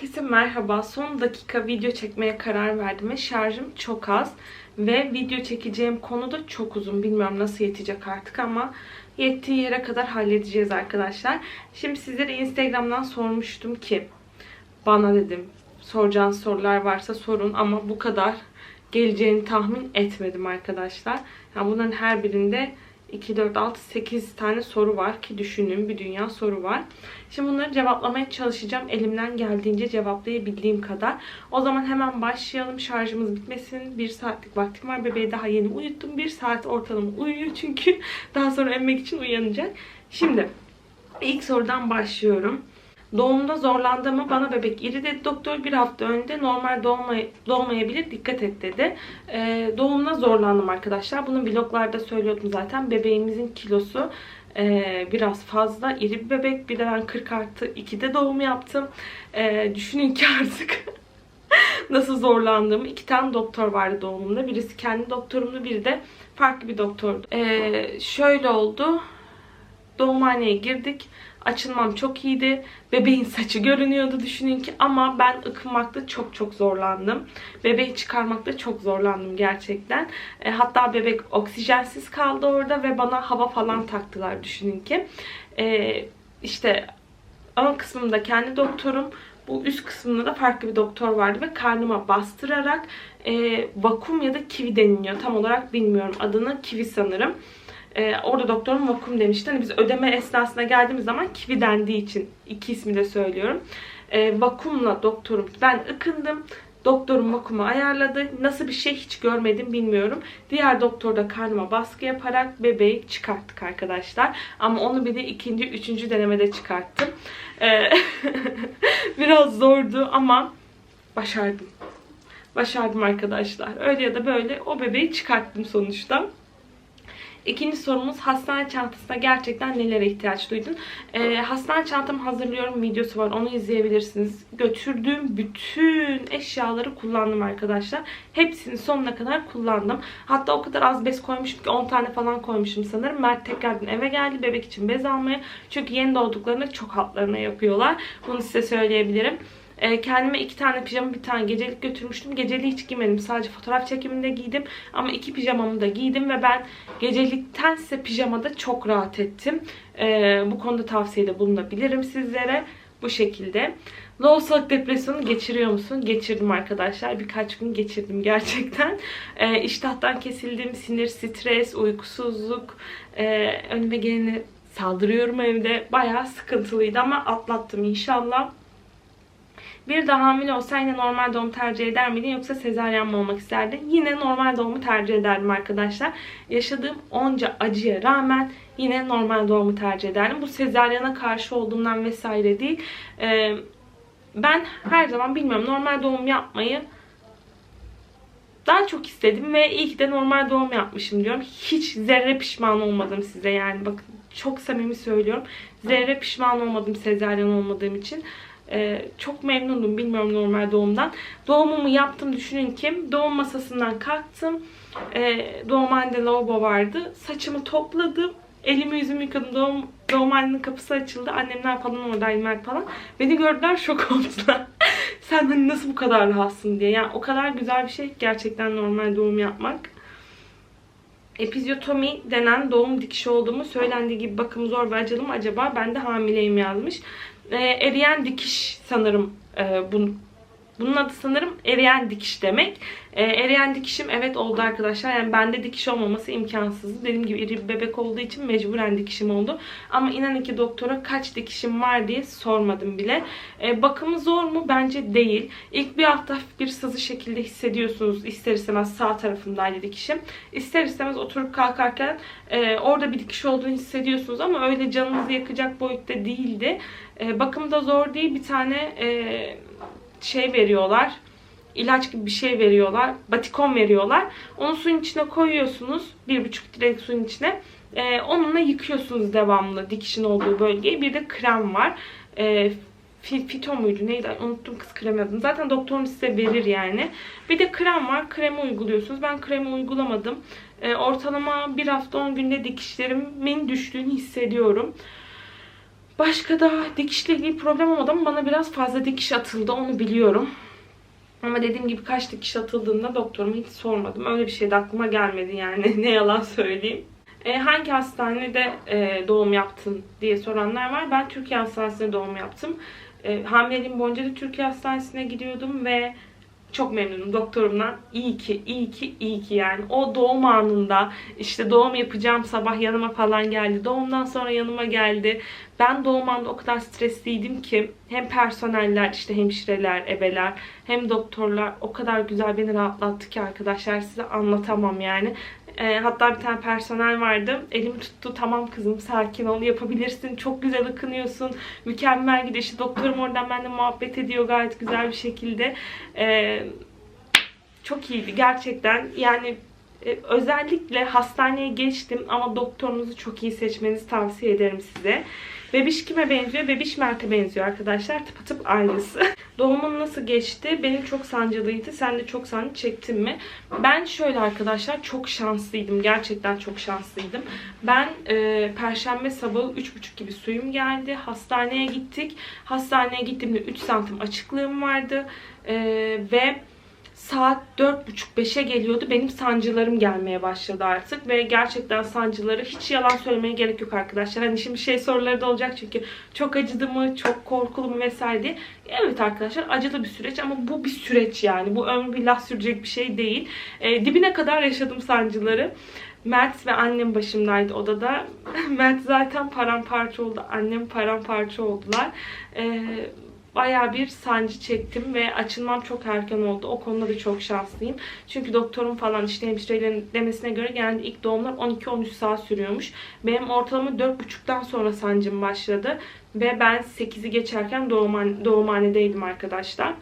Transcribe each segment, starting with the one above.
Herkese merhaba. Son dakika video çekmeye karar verdim ve şarjım çok az. Ve video çekeceğim konu da çok uzun. Bilmiyorum nasıl yetecek artık ama yettiği yere kadar halledeceğiz arkadaşlar. Şimdi sizlere Instagram'dan sormuştum ki bana dedim soracağınız sorular varsa sorun ama bu kadar geleceğini tahmin etmedim arkadaşlar. Yani bunların her birinde 2, 4, 6, 8 tane soru var ki düşünün bir dünya soru var. Şimdi bunları cevaplamaya çalışacağım. Elimden geldiğince cevaplayabildiğim kadar. O zaman hemen başlayalım. Şarjımız bitmesin. Bir saatlik vaktim var. Bebeği daha yeni uyuttum. Bir saat ortalama uyuyor çünkü. Daha sonra emmek için uyanacak. Şimdi ilk sorudan başlıyorum. Doğumda zorlandı mı? Bana bebek iri dedi doktor. Bir hafta önde normal doğmay doğmayabilir. Dikkat et dedi. Ee, doğumda zorlandım arkadaşlar. Bunu vloglarda söylüyordum zaten. Bebeğimizin kilosu e, biraz fazla. iri bir bebek. Bir de ben 40 artı 2'de doğum yaptım. E, düşünün ki artık nasıl zorlandığımı. iki tane doktor vardı doğumumda. Birisi kendi doktorumdu. Biri de farklı bir doktordu. E, şöyle oldu. Doğumhaneye girdik. Açılmam çok iyiydi. Bebeğin saçı görünüyordu düşünün ki ama ben ıkınmakta çok çok zorlandım. Bebeği çıkarmakta çok zorlandım gerçekten. E, hatta bebek oksijensiz kaldı orada ve bana hava falan taktılar düşünün ki. E, işte ön kısmımda kendi doktorum, bu üst kısmında da farklı bir doktor vardı ve karnıma bastırarak e, vakum ya da kivi deniliyor. Tam olarak bilmiyorum adını. Kivi sanırım. Ee, orada doktorum vakum demişti. Hani biz ödeme esnasına geldiğimiz zaman kivi dendiği için iki ismi de söylüyorum. Ee, vakumla doktorum ben ıkındım. Doktorum vakumu ayarladı. Nasıl bir şey hiç görmedim bilmiyorum. Diğer doktor da karnıma baskı yaparak bebeği çıkarttık arkadaşlar. Ama onu bir de ikinci, üçüncü denemede çıkarttım. Ee, biraz zordu ama başardım. Başardım arkadaşlar. Öyle ya da böyle o bebeği çıkarttım sonuçta. İkinci sorumuz hastane çantasına gerçekten nelere ihtiyaç duydun? Ee, hastane çantamı hazırlıyorum videosu var onu izleyebilirsiniz. Götürdüğüm bütün eşyaları kullandım arkadaşlar. Hepsini sonuna kadar kullandım. Hatta o kadar az bez koymuşum ki 10 tane falan koymuşum sanırım. Mert tekrardan eve geldi bebek için bez almaya. Çünkü yeni doğduklarında çok hatlarına yapıyorlar. Bunu size söyleyebilirim. E, kendime iki tane pijama bir tane gecelik götürmüştüm. Geceliği hiç giymedim. Sadece fotoğraf çekiminde giydim. Ama iki pijamamı da giydim ve ben geceliktense pijamada çok rahat ettim. E, bu konuda tavsiyede bulunabilirim sizlere. Bu şekilde. Loğusalık depresyonu geçiriyor musun? Geçirdim arkadaşlar. Birkaç gün geçirdim gerçekten. E, iştahtan kesildim. Sinir, stres, uykusuzluk. E, önüme geleni saldırıyorum evde. Bayağı sıkıntılıydı ama atlattım inşallah. Bir daha hamile olsa yine normal doğum tercih eder miydin yoksa sezaryen mi olmak isterdin? Yine normal doğumu tercih ederdim arkadaşlar. Yaşadığım onca acıya rağmen yine normal doğumu tercih ederdim. Bu sezaryana karşı olduğumdan vesaire değil. Ee, ben her zaman bilmiyorum normal doğum yapmayı daha çok istedim ve iyi ki de normal doğum yapmışım diyorum. Hiç zerre pişman olmadım size yani bakın çok samimi söylüyorum. Zerre pişman olmadım sezaryen olmadığım için. Ee, çok memnundum bilmiyorum normal doğumdan. Doğumumu yaptım düşünün ki doğum masasından kalktım. Ee, doğumhanede lavabo vardı. Saçımı topladım. Elimi yüzümü yıkadım. Doğum, doğumhanenin kapısı açıldı. Annemler falan oradaydı falan. Beni gördüler şok oldular. Sen hani nasıl bu kadar rahatsın diye. Yani o kadar güzel bir şey gerçekten normal doğum yapmak. Epizyotomi denen doğum dikişi olduğumu söylendiği gibi bakım zor ve acılı mı acaba ben de hamileyim yazmış e, eriyen dikiş sanırım e, bu, bunun adı sanırım eriyen dikiş demek. E, eriyen dikişim evet oldu arkadaşlar. Yani bende dikiş olmaması imkansızdı. Dediğim gibi iri bir bebek olduğu için mecburen dikişim oldu. Ama inanın ki doktora kaç dikişim var diye sormadım bile. E, bakımı zor mu? Bence değil. İlk bir hafta bir sızı şekilde hissediyorsunuz. İster istemez sağ tarafındaydı dikişim. İster istemez oturup kalkarken e, orada bir dikiş olduğunu hissediyorsunuz ama öyle canınızı yakacak boyutta değildi. E, bakımı da zor değil. Bir tane e, şey veriyorlar. İlaç gibi bir şey veriyorlar. Batikon veriyorlar. Onu suyun içine koyuyorsunuz. Bir buçuk direk suyun içine. E, onunla yıkıyorsunuz devamlı dikişin olduğu bölgeyi. Bir de krem var. E, fito muydu neydi unuttum kız krem adını. Zaten doktorum size verir yani. Bir de krem var. Kremi uyguluyorsunuz. Ben kremi uygulamadım. E, ortalama bir hafta 10 günde dikişlerimin düştüğünü hissediyorum. Başka da dikişle ilgili problem olmadı ama bana biraz fazla dikiş atıldı onu biliyorum. Ama dediğim gibi kaç dikiş atıldığında doktoruma hiç sormadım. Öyle bir şey de aklıma gelmedi yani ne yalan söyleyeyim. E, hangi hastanede e, doğum yaptın diye soranlar var. Ben Türkiye Hastanesi'nde doğum yaptım. E, hamileliğim boyunca da Türkiye Hastanesi'ne gidiyordum ve çok memnunum doktorumdan. İyi ki, iyi ki, iyi ki yani. O doğum anında işte doğum yapacağım sabah yanıma falan geldi. Doğumdan sonra yanıma geldi. Ben doğum anında o kadar stresliydim ki hem personeller, işte hemşireler, ebeler hem doktorlar o kadar güzel beni rahatlattı ki arkadaşlar size anlatamam yani. E, hatta bir tane personel vardı. Elimi tuttu. Tamam kızım sakin ol yapabilirsin. Çok güzel ıkınıyorsun. Mükemmel gidiyor. İşte doktorum oradan benimle muhabbet ediyor gayet güzel bir şekilde. E, çok iyiydi gerçekten. Yani özellikle hastaneye geçtim ama doktorunuzu çok iyi seçmenizi tavsiye ederim size. Bebiş kime benziyor? Bebiş Mert'e benziyor arkadaşlar. Tıpatıp aynısı. Doğumun nasıl geçti? Benim çok sancılıydı. Sen de çok sancı çektin mi? Ben şöyle arkadaşlar çok şanslıydım. Gerçekten çok şanslıydım. Ben e, perşembe sabahı 3.30 gibi suyum geldi. Hastaneye gittik. Hastaneye gittiğimde 3 santim açıklığım vardı. E, ve saat 4.30-5'e geliyordu. Benim sancılarım gelmeye başladı artık. Ve gerçekten sancıları hiç yalan söylemeye gerek yok arkadaşlar. Hani şimdi şey soruları da olacak çünkü çok acıdı mı, çok korkulu mu vesaire diye. Evet arkadaşlar acılı bir süreç ama bu bir süreç yani. Bu ömür billah sürecek bir şey değil. E, dibine kadar yaşadım sancıları. Mert ve annem başımdaydı odada. Mert zaten paramparça oldu. Annem paramparça oldular. Eee baya bir sancı çektim ve açılmam çok erken oldu. O konuda da çok şanslıyım. Çünkü doktorum falan işte hemşirelerin demesine göre genelde ilk doğumlar 12-13 saat sürüyormuş. Benim ortalama 4.30'dan sonra sancım başladı. Ve ben 8'i geçerken doğumhane, doğumhanedeydim arkadaşlar.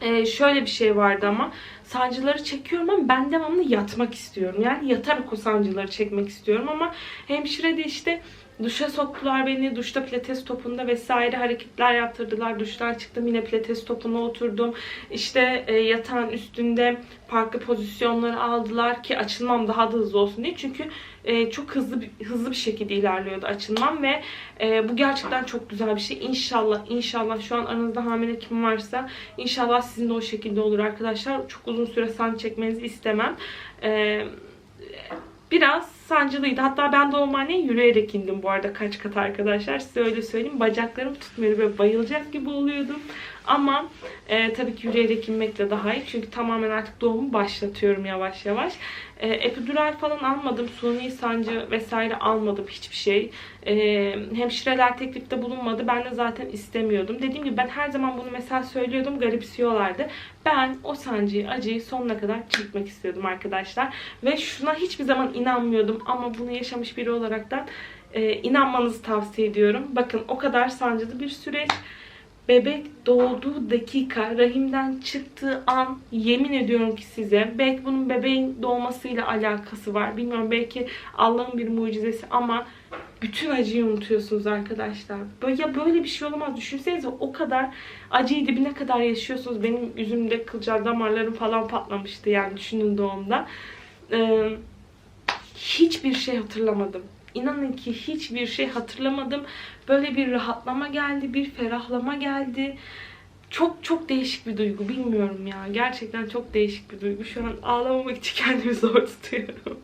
Ee, şöyle bir şey vardı ama sancıları çekiyorum ama ben devamlı yatmak istiyorum. Yani yatarak o sancıları çekmek istiyorum ama hemşire de işte Duşa soktular beni. Duşta pilates topunda vesaire hareketler yaptırdılar. Duştan çıktım yine pilates topuna oturdum. İşte e, yatağın üstünde farklı pozisyonları aldılar ki açılmam daha da hızlı olsun diye. Çünkü e, çok hızlı hızlı bir şekilde ilerliyordu açılmam ve e, bu gerçekten çok güzel bir şey. İnşallah inşallah şu an aranızda hamile kim varsa inşallah sizin de o şekilde olur arkadaşlar. Çok uzun süre sancı çekmenizi istemem. Eee biraz sancılıydı. Hatta ben doğumhaneye yürüyerek indim bu arada kaç kat arkadaşlar. Size öyle söyleyeyim. Bacaklarım tutmuyordu. Böyle bayılacak gibi oluyordum. Ama e, tabii ki yürüyerek inmekle daha iyi. Çünkü tamamen artık doğumu başlatıyorum yavaş yavaş. E, epidural falan almadım. Suni sancı vesaire almadım hiçbir şey. E, hemşireler teklifte bulunmadı. Ben de zaten istemiyordum. Dediğim gibi ben her zaman bunu mesela söylüyordum. Garipsiyorlardı. Ben o sancıyı, acıyı sonuna kadar çekmek istiyordum arkadaşlar. Ve şuna hiçbir zaman inanmıyordum. Ama bunu yaşamış biri olaraktan e, inanmanızı tavsiye ediyorum. Bakın o kadar sancılı bir süreç bebek doğduğu dakika, rahimden çıktığı an yemin ediyorum ki size belki bunun bebeğin doğmasıyla alakası var. Bilmiyorum belki Allah'ın bir mucizesi ama bütün acıyı unutuyorsunuz arkadaşlar. Böyle, ya böyle bir şey olamaz. Düşünsenize o kadar acıyı dibine kadar yaşıyorsunuz. Benim yüzümde kılcal damarlarım falan patlamıştı yani düşünün doğumda. Ee, hiçbir şey hatırlamadım. İnanın ki hiçbir şey hatırlamadım. Böyle bir rahatlama geldi, bir ferahlama geldi. Çok çok değişik bir duygu. Bilmiyorum ya. Gerçekten çok değişik bir duygu. Şu an ağlamamak için kendimi zor tutuyorum.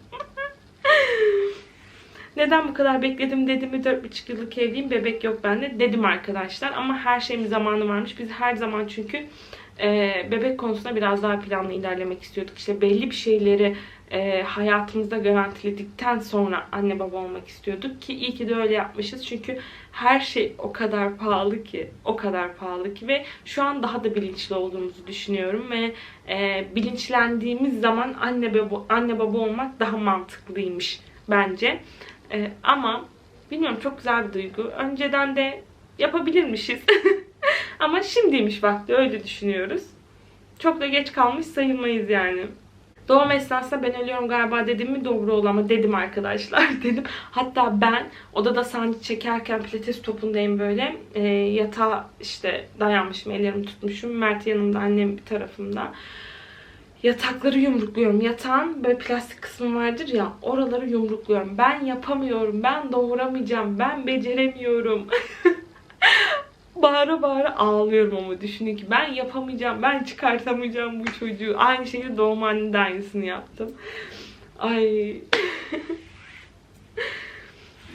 Neden bu kadar bekledim dedim mi 4,5 yıllık evliyim bebek yok bende dedim arkadaşlar. Ama her şeyin zamanı varmış. Biz her zaman çünkü e, bebek konusunda biraz daha planlı ilerlemek istiyorduk. İşte belli bir şeyleri e, hayatımızda garantiledikten sonra anne baba olmak istiyorduk ki iyi ki de öyle yapmışız. Çünkü her şey o kadar pahalı ki, o kadar pahalı ki ve şu an daha da bilinçli olduğumuzu düşünüyorum ve e, bilinçlendiğimiz zaman anne baba anne baba olmak daha mantıklıymış bence. E, ama bilmiyorum çok güzel bir duygu. Önceden de yapabilirmişiz. ama şimdiymiş vakti öyle düşünüyoruz. Çok da geç kalmış sayılmayız yani. Doğum esnasında ben ölüyorum galiba dedim mi doğru ol ama dedim arkadaşlar dedim. Hatta ben odada sancı çekerken pilates topundayım böyle. E, yatağa işte dayanmışım ellerimi tutmuşum. Mert yanımda annem bir tarafımda. yatakları yumrukluyorum. Yatağın böyle plastik kısmı vardır ya oraları yumrukluyorum. Ben yapamıyorum. Ben doğuramayacağım. Ben beceremiyorum. bağıra bağıra ağlıyorum ama düşünün ki ben yapamayacağım. Ben çıkartamayacağım bu çocuğu. Aynı şekilde doğum halinde aynısını yaptım. Ay.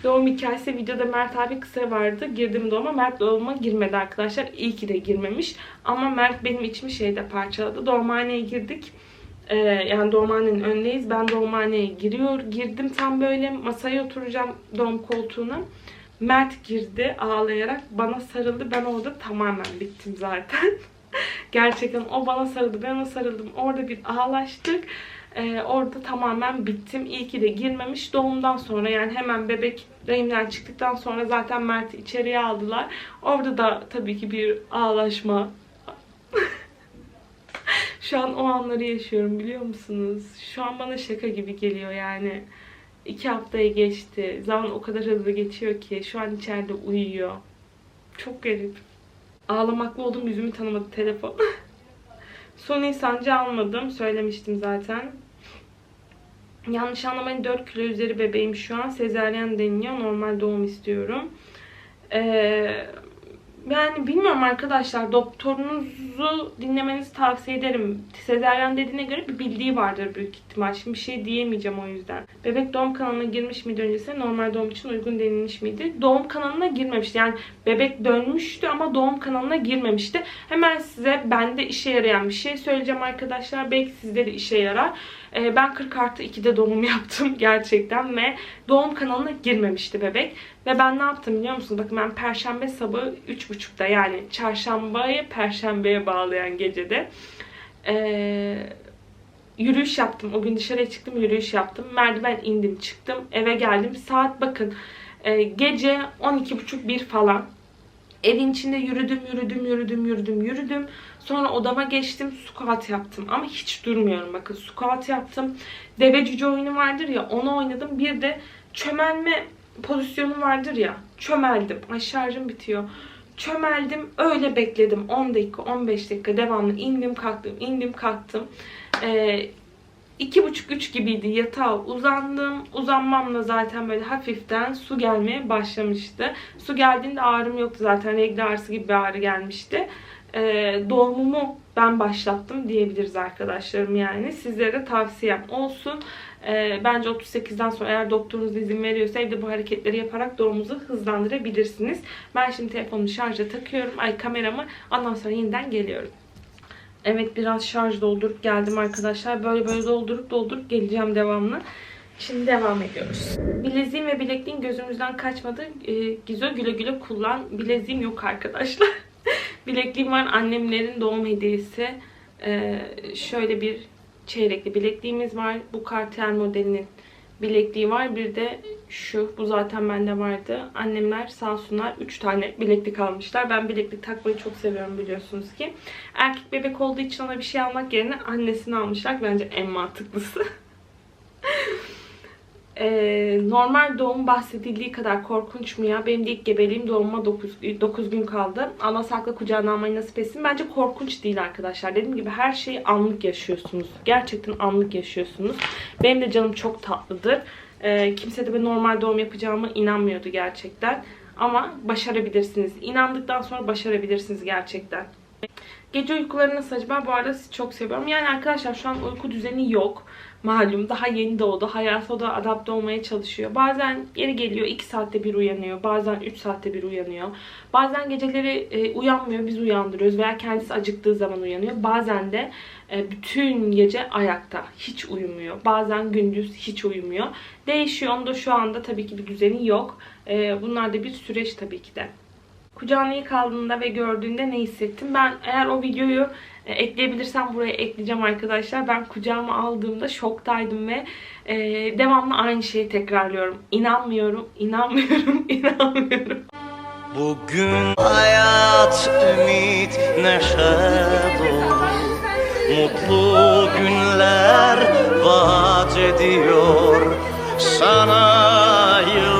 Doğum hikayesi videoda Mert abi kısa vardı. Girdim doğuma. Mert doğuma girmedi arkadaşlar. İyi ki de girmemiş. Ama Mert benim içimi şeyde parçaladı. Doğumhaneye girdik. Ee, yani doğumhanenin önündeyiz. Ben doğumhaneye giriyor, girdim tam böyle masaya oturacağım doğum koltuğuna. Mert girdi ağlayarak bana sarıldı. Ben orada tamamen bittim zaten. Gerçekten o bana sarıldı, ben ona sarıldım. Orada bir ağlaştık. Ee, orada tamamen bittim. İyi ki de girmemiş. Doğumdan sonra yani hemen bebek rahimden çıktıktan sonra zaten Mert'i içeriye aldılar. Orada da tabii ki bir ağlaşma. Şu an o anları yaşıyorum biliyor musunuz? Şu an bana şaka gibi geliyor yani. İki haftaya geçti. Zaman o kadar hızlı geçiyor ki. Şu an içeride uyuyor. Çok garip. Ağlamaklı oldum yüzümü tanımadı telefon. Sony sancı almadım. Söylemiştim zaten. Yanlış anlamayın 4 kilo üzeri bebeğim şu an. Sezaryen deniliyor. Normal doğum istiyorum. Ee, yani bilmiyorum arkadaşlar. Doktorunuzu dinlemenizi tavsiye ederim. Sezaryen dediğine göre bir bildiği vardır büyük ihtimal. Şimdi bir şey diyemeyeceğim o yüzden. Bebek doğum kanalına girmiş miydi öncesinde? Normal doğum için uygun denilmiş miydi? Doğum kanalına girmemişti. Yani bebek dönmüştü ama doğum kanalına girmemişti. Hemen size bende işe yarayan bir şey söyleyeceğim arkadaşlar. Belki sizde de işe yarar. Ee, ben 40 artı 2'de doğum yaptım gerçekten ve doğum kanalına girmemişti bebek. Ve ben ne yaptım biliyor musunuz? Bakın ben perşembe sabahı 3.30'da yani çarşambayı perşembeye bağlayan gecede ee, yürüyüş yaptım. O gün dışarıya çıktım yürüyüş yaptım. Merdiven indim çıktım eve geldim. Saat bakın e, gece 12.30 bir falan. Evin içinde yürüdüm, yürüdüm, yürüdüm, yürüdüm, yürüdüm. Sonra odama geçtim, squat yaptım. Ama hiç durmuyorum bakın. Squat yaptım. Deve cüce oyunu vardır ya, onu oynadım. Bir de çömelme pozisyonu vardır ya. Çömeldim. Ay şarjım bitiyor. Çömeldim, öyle bekledim. 10 dakika, 15 dakika devamlı indim, kalktım, indim, kalktım. Ee, İki buçuk üç gibiydi yatağa uzandım. Uzanmamla zaten böyle hafiften su gelmeye başlamıştı. Su geldiğinde ağrım yoktu zaten. Regl ağrısı gibi bir ağrı gelmişti. Ee, doğumumu ben başlattım diyebiliriz arkadaşlarım yani. Sizlere de tavsiyem olsun. Ee, bence 38'den sonra eğer doktorunuz izin veriyorsa evde bu hareketleri yaparak doğumunuzu hızlandırabilirsiniz. Ben şimdi telefonumu şarja takıyorum. Ay kameramı. Ondan sonra yeniden geliyorum. Evet biraz şarj doldurup geldim arkadaşlar. Böyle böyle doldurup doldurup geleceğim devamlı. Şimdi devam ediyoruz. Bileziğim ve bilekliğim gözümüzden kaçmadı. Ee, Gizo güle güle kullan. Bileziğim yok arkadaşlar. bilekliğim var annemlerin doğum hediyesi. Ee, şöyle bir çeyrekli bilekliğimiz var. Bu Cartier modelinin bilekliği var. Bir de şu. Bu zaten bende vardı. Annemler sağ olsunlar 3 tane bileklik almışlar. Ben bileklik takmayı çok seviyorum biliyorsunuz ki. Erkek bebek olduğu için ona bir şey almak yerine annesini almışlar. Bence en mantıklısı. Ee, normal doğum bahsedildiği kadar korkunç mu ya? Benim de ilk gebeliğim doğumuma 9, 9 gün kaldı. Allah sakla kucağına almayı nasip etsin. Bence korkunç değil arkadaşlar. Dediğim gibi her şeyi anlık yaşıyorsunuz. Gerçekten anlık yaşıyorsunuz. Benim de canım çok tatlıdır. Ee, kimse de ben normal doğum yapacağıma inanmıyordu gerçekten. Ama başarabilirsiniz. İnandıktan sonra başarabilirsiniz gerçekten. Gece uykuları nasıl acaba? Bu arada sizi çok seviyorum. Yani arkadaşlar şu an uyku düzeni yok. Malum daha yeni doğdu. Hayata da adapte olmaya çalışıyor. Bazen yeri geliyor 2 saatte bir uyanıyor. Bazen 3 saatte bir uyanıyor. Bazen geceleri e, uyanmıyor. Biz uyandırıyoruz. Veya kendisi acıktığı zaman uyanıyor. Bazen de e, bütün gece ayakta. Hiç uyumuyor. Bazen gündüz hiç uyumuyor. Değişiyor. Onda şu anda tabii ki bir düzeni yok. E, bunlar da bir süreç tabii ki de. Kucağına ilk aldığında ve gördüğünde ne hissettim? Ben eğer o videoyu e, ekleyebilirsem buraya ekleyeceğim arkadaşlar. Ben kucağıma aldığımda şoktaydım ve e, devamlı aynı şeyi tekrarlıyorum. İnanmıyorum, inanmıyorum, inanmıyorum. Bugün hayat ümit neşe dolu Mutlu günler vaat ediyor Sana yıllar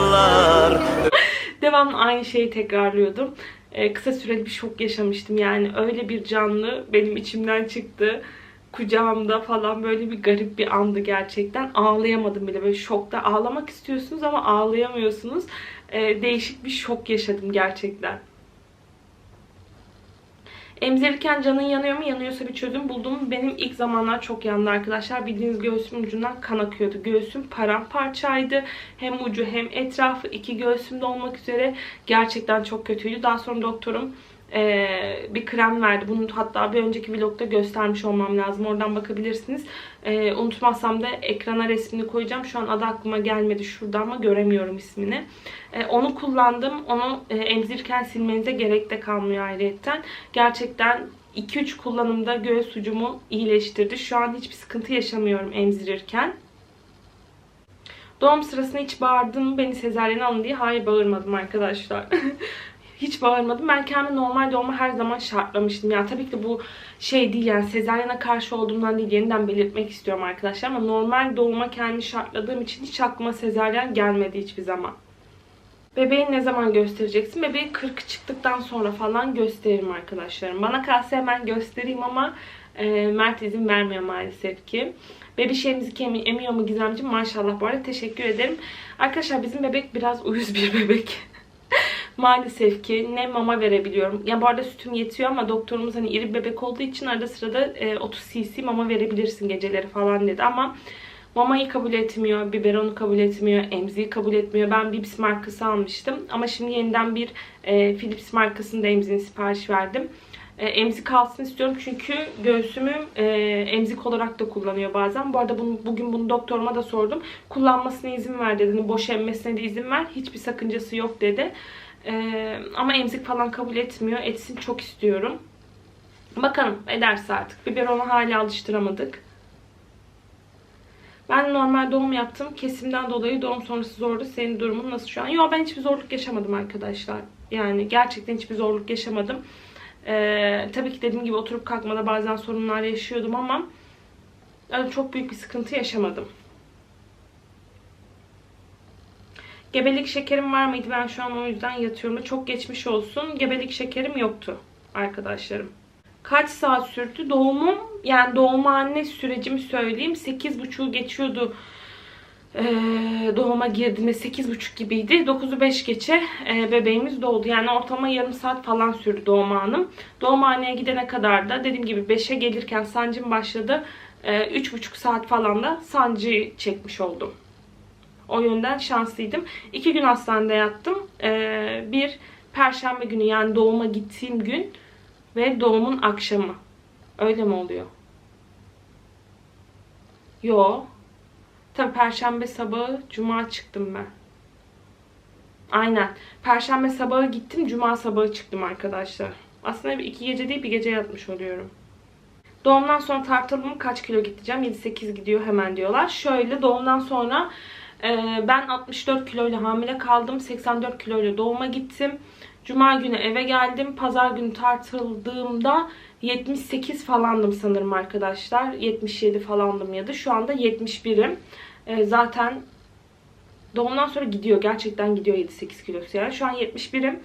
Devamlı aynı şeyi tekrarlıyordum. Ee, kısa süreli bir şok yaşamıştım. Yani öyle bir canlı benim içimden çıktı. kucağımda falan böyle bir garip bir andı gerçekten. Ağlayamadım bile böyle şokta. Ağlamak istiyorsunuz ama ağlayamıyorsunuz. Ee, değişik bir şok yaşadım gerçekten. Emzirirken canın yanıyor mu? Yanıyorsa bir çözüm buldum. Benim ilk zamanlar çok yandı arkadaşlar. Bildiğiniz göğsümün ucundan kan akıyordu. Göğsüm paramparçaydı. Hem ucu hem etrafı iki göğsümde olmak üzere gerçekten çok kötüydü. Daha sonra doktorum ee, bir krem verdi. Bunu hatta bir önceki vlogda göstermiş olmam lazım. Oradan bakabilirsiniz. Ee, unutmazsam da ekrana resmini koyacağım. Şu an adı aklıma gelmedi şurada ama göremiyorum ismini. Ee, onu kullandım. Onu e, emzirirken silmenize gerek de kalmıyor ayrıyetten. Gerçekten 2-3 kullanımda göğüs ucumu iyileştirdi. Şu an hiçbir sıkıntı yaşamıyorum emzirirken. Doğum sırasında hiç bağırdın mı beni sezaryen alın diye? Hayır bağırmadım arkadaşlar. hiç bağırmadım. Ben kendimi normal doğuma her zaman şartlamıştım. Yani tabii ki bu şey değil yani sezaryene karşı olduğumdan değil yeniden belirtmek istiyorum arkadaşlar. Ama normal doğuma kendimi şartladığım için hiç aklıma sezaryen gelmedi hiçbir zaman. Bebeği ne zaman göstereceksin? Bebeği 40 çıktıktan sonra falan gösteririm arkadaşlarım. Bana kalsa hemen göstereyim ama e, Mert izin vermiyor maalesef ki. Bebişlerimizi emi, emiyor mu Gizemciğim? Maşallah bu arada teşekkür ederim. Arkadaşlar bizim bebek biraz uyuz bir bebek. Maalesef ki ne mama verebiliyorum. Ya bu arada sütüm yetiyor ama doktorumuz hani iri bebek olduğu için arada sırada e, 30 cc mama verebilirsin geceleri falan dedi ama mamayı kabul etmiyor, biberonu kabul etmiyor, emziği kabul etmiyor. Ben Bibs markası almıştım ama şimdi yeniden bir e, Philips markasında emziğini sipariş verdim. E, emzik alsın istiyorum çünkü göğsümü e, emzik olarak da kullanıyor bazen. Bu arada bunu, bugün bunu doktoruma da sordum. Kullanmasına izin ver dedi. Hani boş emmesine de izin ver. Hiçbir sakıncası yok dedi. Ee, ama emzik falan kabul etmiyor. Etsin çok istiyorum. Bakalım ederse artık. Biberonu hala alıştıramadık. Ben normal doğum yaptım. Kesimden dolayı doğum sonrası zordu. Senin durumun nasıl şu an? Yok ben hiçbir zorluk yaşamadım arkadaşlar. Yani gerçekten hiçbir zorluk yaşamadım. Ee, tabii ki dediğim gibi oturup kalkmada bazen sorunlar yaşıyordum ama öyle çok büyük bir sıkıntı yaşamadım. Gebelik şekerim var mıydı? Ben şu an o yüzden yatıyorum. Çok geçmiş olsun. Gebelik şekerim yoktu arkadaşlarım. Kaç saat sürdü? Doğumum yani doğumhane sürecimi söyleyeyim. 8.30'u geçiyordu ee, doğuma girdiğinde 8.30 gibiydi. 9'u 5 geçe e, bebeğimiz doğdu. Yani ortalama yarım saat falan sürdü doğum anım. Doğumhaneye gidene kadar da dediğim gibi 5'e gelirken sancım başladı. E, 3.5 saat falan da sancı çekmiş oldum. O yönden şanslıydım. İki gün hastanede yattım. Ee, bir perşembe günü yani doğuma gittiğim gün ve doğumun akşamı. Öyle mi oluyor? Yo. Tabii perşembe sabahı cuma çıktım ben. Aynen. Perşembe sabahı gittim. Cuma sabahı çıktım arkadaşlar. Aslında bir iki gece değil bir gece yatmış oluyorum. Doğumdan sonra tartılımı kaç kilo gideceğim? 7-8 gidiyor hemen diyorlar. Şöyle doğumdan sonra ben 64 kiloyla hamile kaldım. 84 kiloyla doğuma gittim. Cuma günü eve geldim. Pazar günü tartıldığımda 78 falandım sanırım arkadaşlar. 77 falandım ya da şu anda 71'im. Ee, zaten doğumdan sonra gidiyor. Gerçekten gidiyor 7-8 kilosu yani. Şu an 71'im.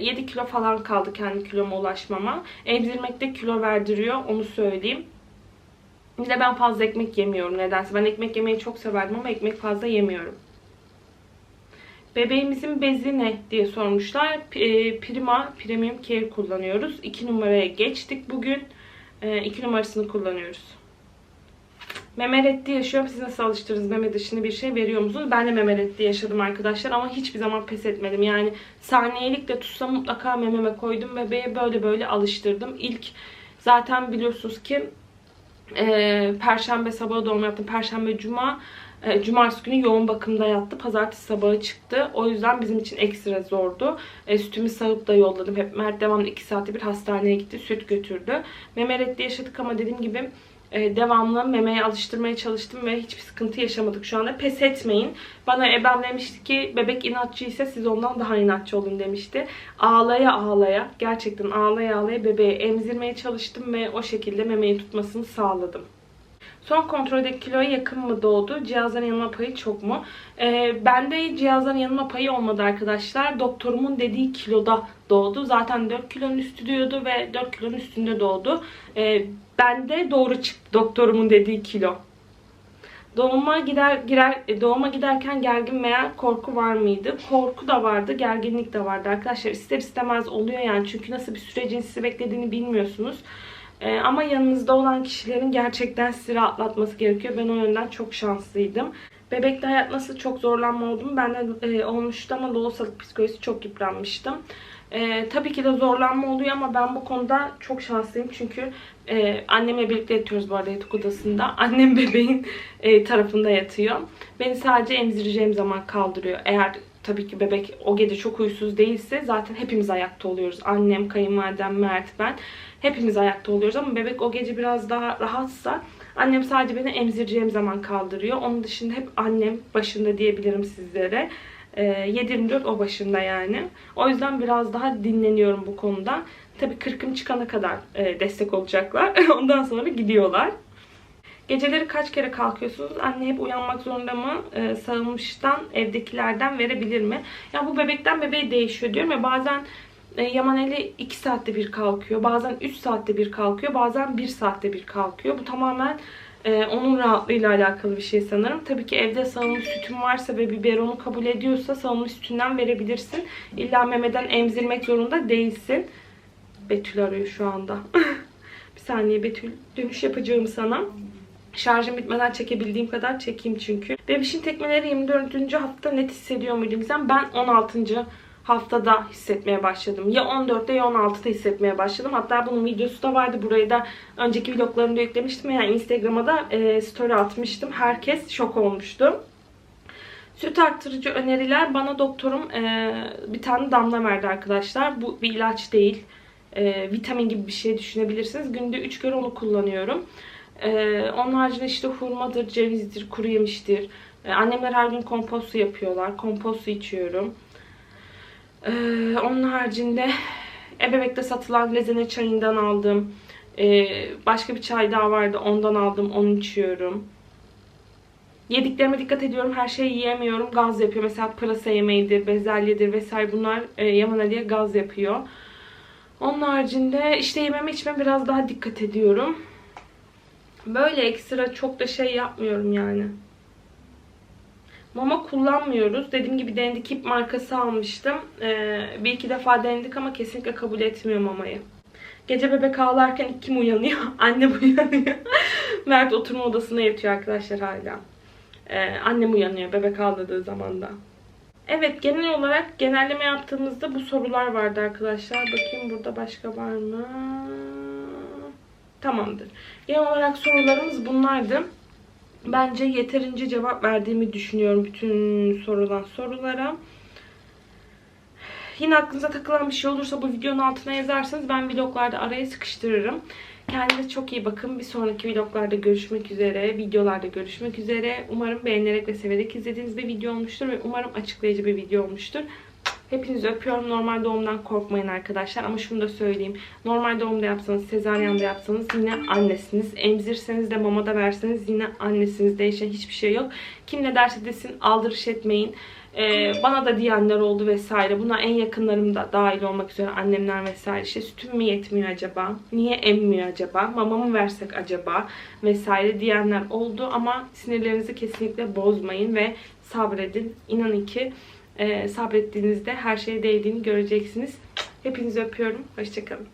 7 kilo falan kaldı kendi kiloma ulaşmama. Emzirmekte kilo verdiriyor. Onu söyleyeyim. Bir de ben fazla ekmek yemiyorum nedense. Ben ekmek yemeyi çok severdim ama ekmek fazla yemiyorum. Bebeğimizin bezi ne diye sormuşlar. E, Prima Premium Care kullanıyoruz. 2 numaraya geçtik bugün. 2 e, numarasını kullanıyoruz. Meme reddi yaşıyorum. Siz nasıl alıştırdınız? Meme dışında bir şey veriyor musunuz? Ben de meme reddi yaşadım arkadaşlar ama hiçbir zaman pes etmedim. Yani saniyelik de tutsam mutlaka mememe koydum. Bebeğe böyle böyle alıştırdım. İlk zaten biliyorsunuz ki e, Perşembe sabahı doğum yaptım. Perşembe, Cuma, e, Cumartesi günü yoğun bakımda yattı. Pazartesi sabahı çıktı. O yüzden bizim için ekstra zordu. E, sütümü sağıp da yolladım. Hep Mert devamlı 2 saatte bir hastaneye gitti. Süt götürdü. Memeret'te yaşadık ama dediğim gibi e, devamlı memeye alıştırmaya çalıştım ve hiçbir sıkıntı yaşamadık şu anda. Pes etmeyin. Bana ebem demişti ki bebek inatçı ise siz ondan daha inatçı olun demişti. Ağlaya ağlaya gerçekten ağlaya ağlaya bebeği emzirmeye çalıştım ve o şekilde memeyi tutmasını sağladım. Son kontroldeki kiloya yakın mı doğdu? Cihazların yanılma payı çok mu? Ee, bende cihazların yanılma payı olmadı arkadaşlar. Doktorumun dediği kiloda doğdu. Zaten 4 kilonun üstü diyordu ve 4 kilonun üstünde doğdu. Ee, bende doğru çıktı doktorumun dediği kilo. Doğuma gider girer e, doğuma giderken gergin veya korku var mıydı? Korku da vardı, gerginlik de vardı arkadaşlar. İster istemez oluyor yani çünkü nasıl bir sürecin sizi beklediğini bilmiyorsunuz. Ee, ama yanınızda olan kişilerin gerçekten sizi rahatlatması gerekiyor. Ben o yönden çok şanslıydım. Bebekte hayat nasıl çok zorlanma oldu mu? Bende e, olmuştu ama loğusalık psikolojisi çok yıpranmıştım. E, tabii ki de zorlanma oluyor ama ben bu konuda çok şanslıyım. Çünkü e, annemle birlikte yatıyoruz bu arada yatak odasında. Annem bebeğin e, tarafında yatıyor. Beni sadece emzireceğim zaman kaldırıyor. Eğer tabii ki bebek o gece çok huysuz değilse zaten hepimiz ayakta oluyoruz. Annem, kayınvalidem, Mert, ben hepimiz ayakta oluyoruz ama bebek o gece biraz daha rahatsa annem sadece beni emzireceğim zaman kaldırıyor. Onun dışında hep annem başında diyebilirim sizlere. E, 7-24 o başında yani. O yüzden biraz daha dinleniyorum bu konuda. Tabii kırkım çıkana kadar e, destek olacaklar. Ondan sonra gidiyorlar. Geceleri kaç kere kalkıyorsunuz? Anne hep uyanmak zorunda mı? Ee, sağılmıştan evdekilerden verebilir mi? Ya bu bebekten bebeğe değişiyor diyorum ya bazen e, Yaman Ali 2 saatte bir kalkıyor. Bazen 3 saatte bir kalkıyor. Bazen 1 saatte bir kalkıyor. Bu tamamen e, onun rahatlığıyla alakalı bir şey sanırım. Tabii ki evde sağılmış sütün varsa ve biberonu kabul ediyorsa sağılmış sütünden verebilirsin. İlla memeden emzirmek zorunda değilsin. Betül arıyor şu anda. bir saniye Betül. Dönüş yapacağım sana. Şarjım bitmeden çekebildiğim kadar çekeyim çünkü. Bebişin tekmeleri 24. hafta net hissediyor muydum? Ben 16. haftada hissetmeye başladım. Ya 14'te ya 16'da hissetmeye başladım. Hatta bunun videosu da vardı. Burayı da önceki vloglarımda yüklemiştim. Yani Instagram'a da e, story atmıştım. Herkes şok olmuştu. Süt arttırıcı öneriler bana doktorum e, bir tane damla verdi arkadaşlar. Bu bir ilaç değil. E, vitamin gibi bir şey düşünebilirsiniz. Günde 3 kere onu kullanıyorum. Ee, onun haricinde işte hurmadır, cevizdir, kuru yemiştir. Ee, annemler her gün kompost su yapıyorlar. Kompost su içiyorum. Ee, onun haricinde ebebekte satılan lezene çayından aldım. Ee, başka bir çay daha vardı. Ondan aldım. Onu içiyorum. Yediklerime dikkat ediyorum. Her şeyi yiyemiyorum. Gaz yapıyor. Mesela pırasa yemeğidir, bezelyedir vesaire bunlar e, Yaman Ali'ye gaz yapıyor. Onun haricinde işte yememe içmeme biraz daha dikkat ediyorum. Böyle ekstra çok da şey yapmıyorum yani. Mama kullanmıyoruz. Dediğim gibi Dendikip markası almıştım. Ee, bir iki defa denedik ama kesinlikle kabul etmiyor mamayı. Gece bebek ağlarken kim uyanıyor? Annem uyanıyor. Mert oturma odasına yatıyor arkadaşlar hala. Ee, annem uyanıyor bebek ağladığı zaman da. Evet genel olarak genelleme yaptığımızda bu sorular vardı arkadaşlar. Bakayım burada başka var mı? Tamamdır. Genel olarak sorularımız bunlardı. Bence yeterince cevap verdiğimi düşünüyorum bütün sorulan sorulara. Yine aklınıza takılan bir şey olursa bu videonun altına yazarsanız ben vloglarda araya sıkıştırırım. Kendinize çok iyi bakın. Bir sonraki vloglarda görüşmek üzere, videolarda görüşmek üzere. Umarım beğenerek ve severek izlediğiniz bir video olmuştur ve umarım açıklayıcı bir video olmuştur. Hepinizi öpüyorum. Normal doğumdan korkmayın arkadaşlar. Ama şunu da söyleyeyim. Normal doğumda yapsanız, sezaryen de yapsanız yine annesiniz. Emzirseniz de mama da verseniz yine annesiniz. Değişen hiçbir şey yok. Kim ne derse desin aldırış etmeyin. Ee, bana da diyenler oldu vesaire. Buna en yakınlarım da dahil olmak üzere annemler vesaire. İşte sütüm mü yetmiyor acaba? Niye emmiyor acaba? Mama mı versek acaba? Vesaire diyenler oldu. Ama sinirlerinizi kesinlikle bozmayın ve sabredin. İnanın ki e, sabrettiğinizde her şeye değdiğini göreceksiniz. Hepinizi öpüyorum. Hoşçakalın.